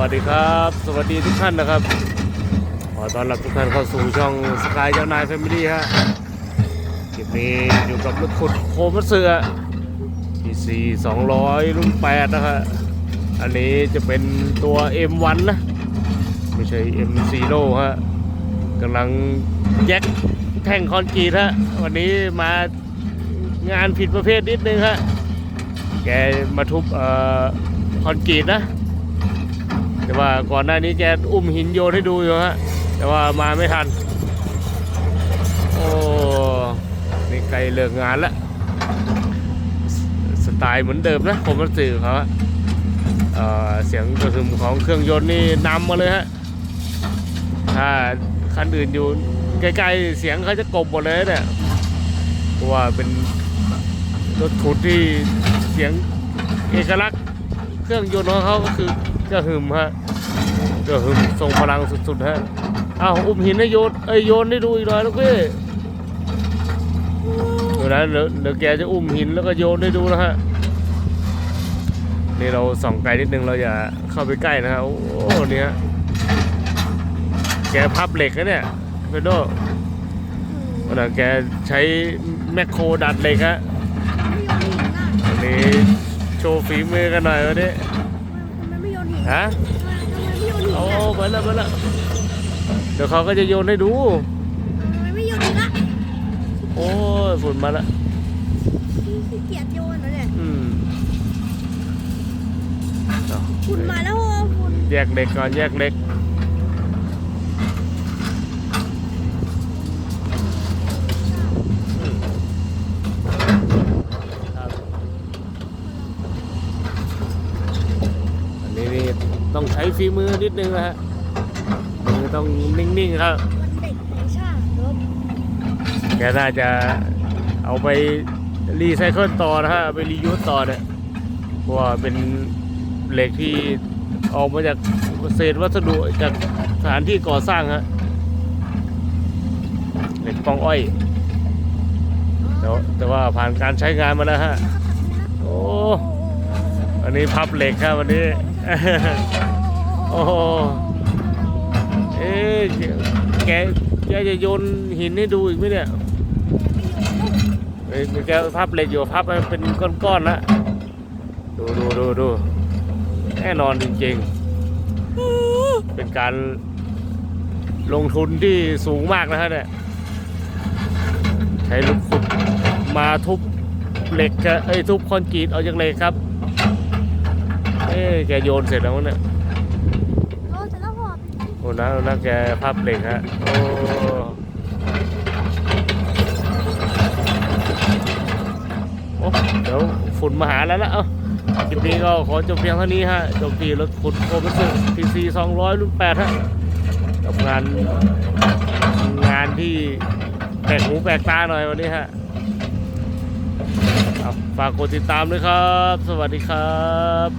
วัสดีครับ สวัสดีทุกท่านนะครับขอต้อนรับทุกท่านเข้าสู่ช่องสกายเจ้านายแฟมิลี่ฮะคลิปนี้อยู่กับรถขุดโคมะเสือ PC 200 รุ่น 8 นะฮะอันนี้จะเป็นตัว M1 นะ ไม่ใช่ M0 ฮะกำลังแยกแท่งคอนกรีตฮะวันนี้มางานผิดประเภทนิดนึงฮะแกมาทุบคอนกรีตนะ แต่ว่าก่อนหน้านี้แกอุ้มหินโยนให้ดูอยู่ฮะแต่ว่ามาไม่ทัน โอ้นี่ใกล้เลิกงานแล้วสไตล์เหมือนเดิมนะผมมันสื่อเขาเเสียงกระหึ่มของเครื่องยนต์นี่นำมาเลยฮะถ้าคันอื่นอยู่ใกล้ๆเสียงเขาจะกบหมดเลยเนี่ยเพราะว่าเป็นรถขุดที่เสียงเอกลักษณ์เครื่องยนต์ของเขาก็คือกระหึ่มฮะ กระหึ่มทรงพลังสุดๆฮะอ้าวอุ้มหินให้โยนเอ้ยโยนให้ดูอีกหน่อยลูกพี่เดี๋ยวนะเดี๋ยวแกจะอุ้มหินแล้วก็โยนให้ดูนะฮะนี่เราส่องไกลนิดนึงเราอย่าเข้าไปใกล้นะฮะโอ้โหเนี่ยแกพับเหล็กนะเนี่ยเฟโดวันนั้นแกใช้แมคโครดัดเหล็กฮะวันนี้โชว์ฝีมือกันหน่อยวันนี้มันไม่โยดิฮะ นโอ้อะไปแล้วไปแล้วเดี๋ยวเขาก็จะโยนให้ดูทำไมไม่โยนหินละโอ้ยฝุ่นมาแล้วขี้เกียจโยนนะเนี่ยอืมเอาฝุ่นมาแล้วโอ้ฝุ่นแยกเล็กก่อนแยกเล็กอืมครับอันนี้นี่ต้องใช้ฝีมือนิดนึงนะฮะ มือต้องนิ่งๆครับมันเด็กในชาติครับแกน่าจะเอาไปรีไซเคิลต่อนะฮะเอาไปรียูสต่อเนี่ยเพราะว่าเป็นเหล็กที่ออกมาจากเศษวัสดุจากสถานที่ก่อสร้างฮะเหล็กปองอ้อยแต่ว่าแต่ว่าผ่านการใช้งานมาแล้วฮะโอ้อันนี้พับเหล็กครับวันนี้ โอ้โหเอ๊ะ แกแกจะโยนหินให้ดูอีกไหมเนี่ยเอ้ยแกพับเหล็กอยู่พับมันเป็นก้อนๆนะดูดูดูดูแน่นอนจริงๆ เป็นการลงทุนที่สูงมากนะฮะเนี่ยใช้ลูกขุดมาทุบเหล็กกับเอ้ทุบคอนกรีตออกจากเหล็กครับเอ้แกโยนเสร็จแล้วเนี่ย โอ้แต่แล้วพอ โอ้นะโอ้นะแกพับเหล็กฮะ โอ้โอ้เดี๋ยวฝุ่นมาหาแล้วนะเอ้าคลิปนี้ก็ขอจบเพียงเท่านี้ฮะ จบที่รถขุดโคมสึทีซีสองร้อยรุ่นแปดฮะกับงานงานที่แปลกหูแปลกตาหน่อยวันนี้ฮะฝากกดติดตามด้วยครับ สวัสดีครับ